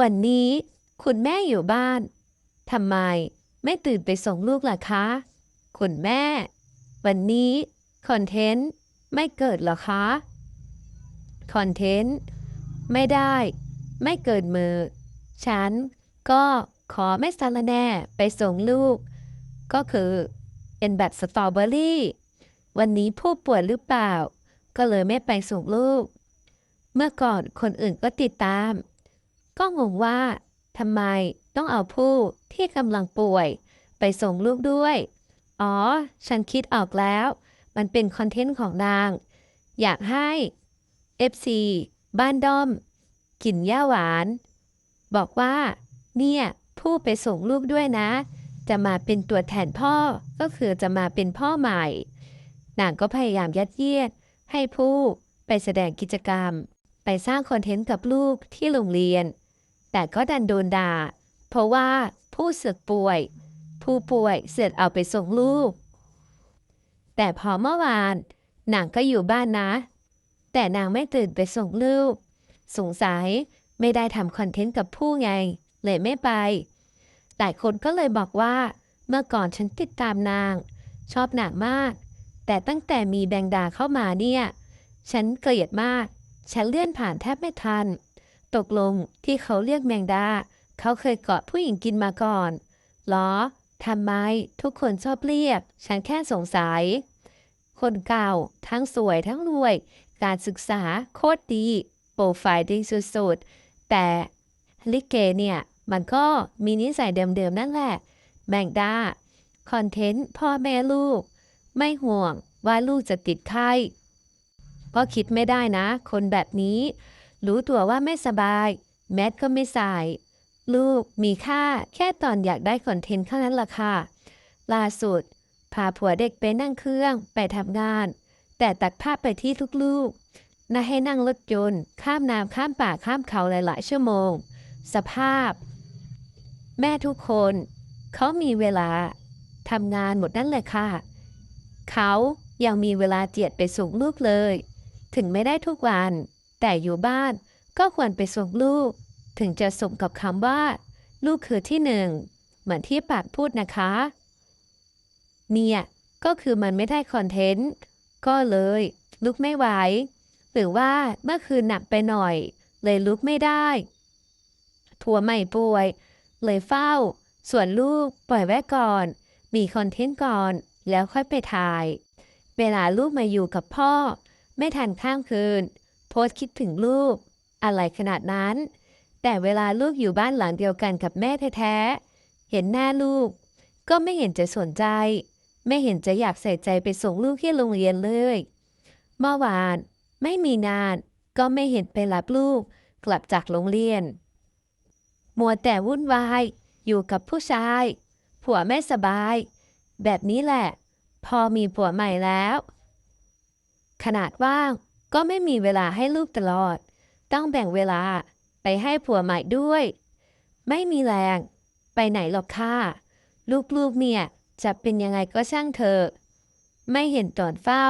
วันนี้คุณแม่อยู่บ้านทำไมไม่ตื่นไปส่งลูกล่ะคะ คุณแม่ วันนี้คอนเทนต์ไม่เกิดหรอคะคอนเทนต์ไม่ได้ ไม่เกิดมือ ฉันก็ขอไม่สารแน่ไปส่งลูก ก็คือเป็นแบบสตรอเบอรี่ วันนี้ผู้ป่วยหรือเปล่า ก็เลยไม่ไปส่งลูก เมื่อก่อนคนอื่นก็ติดตาม ก็งงว่าทำไมต้องเอาผู้ที่กำลังป่วย ไปส่งลูกด้วย อ๋อ ฉันคิดออกแล้ว มันเป็นคอนเทนต์ของนาง อยากให้ FC บ้านด้อม กินย่าหวาน บอกว่า เนี่ย ผู้ไปส่งลูกด้วยนะ จะมาเป็นตัวแทนพ่อก็คือจะมาเป็นพ่อใหม่นางก็พยายามยัดเยียด ให้ผู้ไปแสดงกิจกรรม ไปสร้างคอนเทนต์กับลูกที่โรงเรียน แต่ก็ดันโดนด่า เพราะว่าผู้เสือกป่วย ผู้ป่วยเสือกเอาไปส่งลูก แต่พอเมื่อวานนางก็อยู่บ้านนะ แต่นางไม่ตื่นไปส่งลูก สงสัยไม่ได้ทำคอนเทนต์กับผู้ไง เลยไม่ไปแต่คนก็เลยบอกว่า เมื่อก่อนฉันติดตามนาง ชอบนางมาก แต่ตั้งแต่มีแบงดาเข้ามาเนี่ย ฉันเกลียดมาก ฉันเลื่อนผ่านแทบไม่ทัน ตกลงที่เขาเรียกแมงดา เขาเคยเกาะผู้หญิงกินมาก่อนหรอทำไมทุกคนชอบเรียก ฉันแค่สงสัย คนเก่า ทั้งสวยทั้งรวย การศึกษาโคตรดี โปรไฟล์ดีสุดๆ แต่ลิเกเนี่ย มันก็มีนิสัยเดิมๆ นั่นแหละแบ่งดา คอนเทนต์พ่อแม่ลูก ไม่ห่วงว่าลูกจะติดไข้เพราะคิดไม่ได้นะ คนแบบนี้ รู้ตัวว่าไม่สบาย แมสก็ไม่ใส่ ลูกมีค่าแค่ตอนอยากได้คอนเทนต์เท่านั้นล่ะค่ะ ล่าสุด พาผัวเด็กไปนั่งเครื่องไปทำงาน แต่ตัดภาพไปที่ทุกลูกน่าให้นั่งรถยนต์ข้ามน้ำข้ามป่าข้ามเขาหลายๆชั่วโมง สภาพ แม่ทุกคน เขามีเวลาทำงานหมดนั่นเลยค่ะ เขายังมีเวลาเจียดไปส่งลูกเลย ถึงไม่ได้ทุกวัน แต่อยู่บ้านก็ควรไปส่งลูก ถึงจะสมกับคำว่า ลูกคือที่หนึ่ง เหมือนที่ปากพูดนะคะ เนี่ย ก็คือมันไม่ได้คอนเทนต์ ก็เลย ลุกไม่ไหว หรือว่าเมื่อคืนหนักไปหน่อย เลยลุกไม่ได้ผัวใหม่ป่วย เลยเฝ้า ส่วนลูกปล่อยไว้ก่อน มีคอนเทนต์ก่อน แล้วค่อยไปถ่าย เวลาลูกมาอยู่กับพ่อ ไม่ทันข้ามคืน โพสคิดถึงลูก อะไรขนาดนั้น แต่เวลาลูกอยู่บ้านหลังเดียวกันกับแม่แท้ๆ เห็นหน้าลูก ก็ไม่เห็นจะสนใจ ไม่เห็นจะอยากใส่ใจไปส่งลูกที่โรงเรียนเลยเมื่อวานไม่มีนาน ก็ไม่เห็นไปรับลูก กลับจากโรงเรียน มัวแต่วุ่นวาย อยู่กับผู้ชาย ผัวไม่สบาย แบบนี้แหละ พอมีผัวใหม่แล้ว ขนาดว่าง ก็ไม่มีเวลาให้ลูกตลอด ต้องแบ่งเวลาไปให้ผัวใหม่ด้วย ไม่มีแรง ไปไหนหรอกค่ะ ลูกๆเนี่ยจะเป็นยังไงก็ช่างเถอะไม่เห็นตอนเฝ้า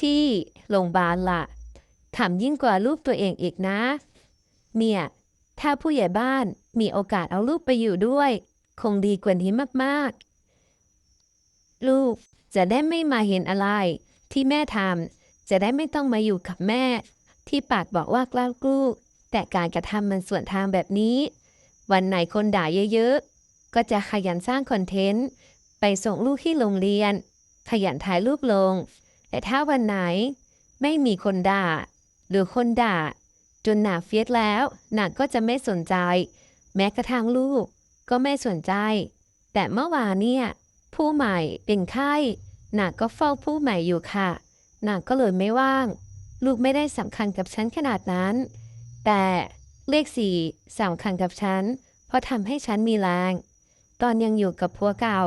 ที่โรงพยาบาลละทำยิ่งกว่าลูกตัวเองอีกนะ เนี่ย ถ้าผู้ใหญ่บ้านมีโอกาสเอาลูกไปอยู่ด้วย คงดีกว่านี้มากๆ ลูกจะได้ไม่มาเห็นอะไรที่แม่ทำ จะได้ไม่ต้องมาอยู่กับแม่ ที่ปากบอกว่ากล้ากลูก แต่การกระทำมันส่วนทางแบบนี้ วันไหนคนด่าเยอะๆ ก็จะขยันสร้างคอนเทนต์ ไปส่งลูกที่โรงเรียน ขยันถ่ายรูปลง แต่ถ้าวันไหนไม่มีคนด่า หรือคนด่า จนหนาเฟียสแล้วหนักก็จะไม่สนใจ แม้กระทั่งลูกก็ไม่สนใจ แต่เมื่อวานเนี่ย ผู้ใหม่เป็นไข้หนักก็เฝ้าผู้ใหม่อยู่ค่ะ หนักก็เลยไม่ว่าง ลูกไม่ได้สำคัญกับฉันขนาดนั้น แต่เลขสี่สำคัญกับฉัน เพราะทำให้ฉันมีแรง ตอนยังอยู่กับผัวเก่า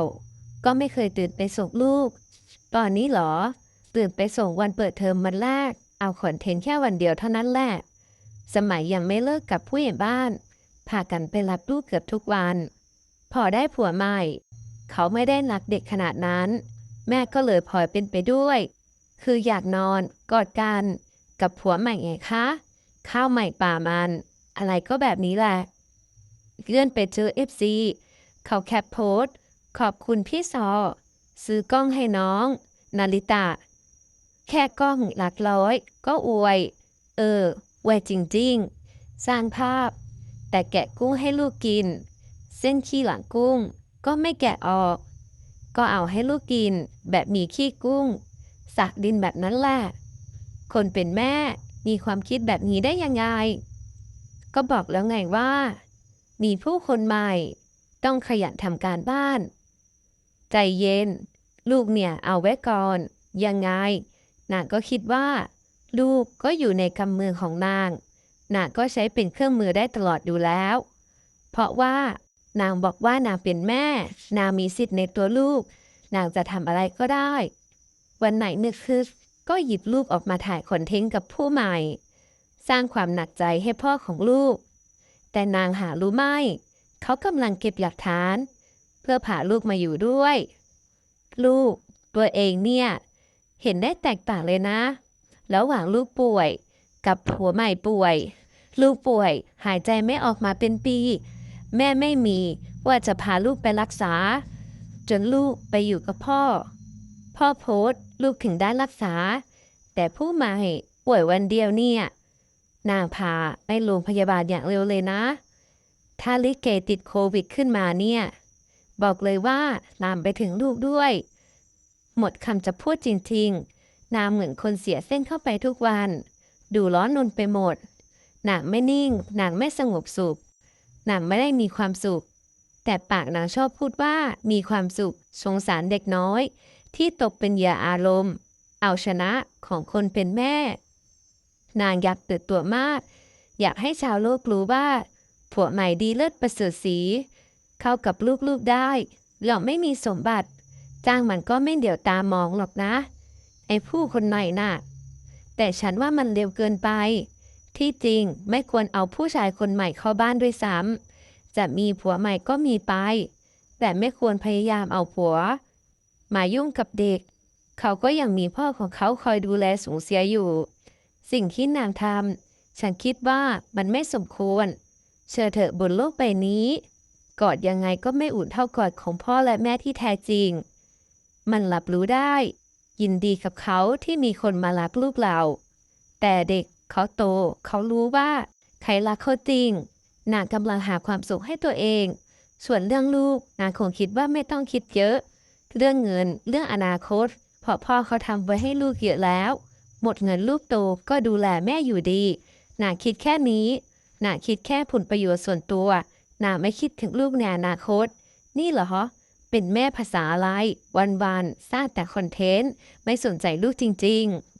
ก็ไม่เคยตื่นไปส่งลูก ตอนนี้หรอ ตื่นไปส่งวันเปิดเทอมวันแรก เอาคอนเทนต์แค่วันเดียวเท่านั้นแหละ สมัยยังไม่เลิกกับผู้ใหญ่บ้าน พากันไปรับลูกเกือบทุกวัน พอได้ผัวใหม่ เขาไม่ได้รักเด็กขนาดนั้น แม่ก็เลยพลอยเป็นไปด้วย คืออยากนอนกอดกันกับผัวใหม่ไงคะ ข้าวใหม่ป่ามัน อะไรก็แบบนี้แหละเลื่อนไปเจอเอฟซีเขาแคปโพสขอบคุณพี่ซอ ซื้อกล้องให้น้อง นาริตะ แค่กล้องหลักร้อย ก็อวย เอออวยจริงๆ สร้างภาพ แต่แกะกุ้งให้ลูกกิน เส้นขี้หลังกุ้ง ก็ไม่แกะออก ก็เอาให้ลูกกิน แบบมีขี้กุ้ง สักดินแบบนั้นแหละ คนเป็นแม่มีความคิดแบบนี้ได้ยังไง ก็บอกแล้วไงว่า มีผู้คนใหม่ ต้องขยันทำการบ้าน ใจเย็น ลูกเนี่ยเอาไว้ก่อน ยังไง นางก็คิดว่า ลูกก็อยู่ในกำมือของนาง นางก็ใช้เป็นเครื่องมือได้ตลอดอยู่แล้ว เพราะว่านางบอกว่านางเป็นแม่ นางมีสิทธิ์ในตัวลูก นางจะทำอะไรก็ได้ วันไหนนึกคึกก็หยิบลูกออกมาถ่ายคอนเทนต์กับผู้ใหม่ สร้างความหนักใจให้พ่อของลูก แต่นางหารู้ไหมเขากำลังเก็บหลักฐาน เพื่อพาลูกมาอยู่ด้วย ลูก ตัวเองเนี่ย เห็นได้แตกต่างเลยนะ แล้วหว่างลูกป่วย กับผัวใหม่ป่วย ลูกป่วยหายใจไม่ออกมาเป็นปี แม่ไม่มีว่าจะพาลูกไปรักษา จนลูกไปอยู่กับพ่อ พ่อโพสต์ลูกถึงได้รักษา แต่ผู้ใหม่ป่วยวันเดียวเนี่ย นางพาไปโรงพยาบาลอย่างเร็วเลยนะ ถ้าลิเกติดโควิดขึ้นมาเนี่ย บอกเลยว่าลามไปถึงลูกด้วย หมดคำจะพูดจริงๆ นางเหมือนคนเสียเส้นเข้าไปทุกวัน ดูร้อนนนไปหมดนางไม่นิ่งนางไม่สงบสุขนางไม่ได้มีความสุข แต่ปากนางชอบพูดว่ามีความสุขสงสารเด็กน้อย ที่ตกเป็นเหยื่ออารมณ์ เอาชนะของคนเป็นแม่ นางอยากเตื่นตัวมาก อยากให้ชาวโลกรู้ว่าผัวใหม่ดีเลิศประเสริฐสี เข้ากับลูกๆได้เราไม่มีสมบัติ จ้างมันก็ไม่เดี๋ยวตามองหรอกนะ ไอ้ผู้คนไหนน่ะ แต่ฉันว่ามันเร็วเกินไป ที่จริงไม่ควรเอาผู้ชายคนใหม่เข้าบ้านด้วยซ้ำจะมีผัวใหม่ก็มีไป แต่ไม่ควรพยายามเอาผัว มายุ่งกับเด็ก เขาก็ยังมีพ่อของเขาคอยดูแลสูงเสียอยู่ สิ่งที่นางทำฉันคิดว่ามันไม่สมควร เชื่อเถอะบนโลกใบนี้ กอดยังไงก็ไม่อุ่นเท่ากอดของพ่อและแม่ที่แท้จริง มันรับรู้ได้ ยินดีกับเขาที่มีคนมารักลูกเรา แต่เด็กเขาโต เขารู้ว่าใครรักเขาจริงนางกำลังหาความสุขให้ตัวเอง ส่วนเรื่องลูกนางคงคิดว่าไม่ต้องคิดเยอะ เรื่องเงิน เรื่องอนาคตเพราะพ่อเขาทำไว้ให้ลูกเยอะแล้ว หมดเงินลูกโตก็ดูแลแม่อยู่ดีนาคิดแค่นี้นาคิดแค่ผลประโยชน์ส่วนตัวนาไม่คิดถึงลูกในอนาคต นี่เหรอฮะเป็นแม่ภาษาอะไรวันๆสร้างแต่คอนเทนต์ ไม่สนใจลูกจริง ๆ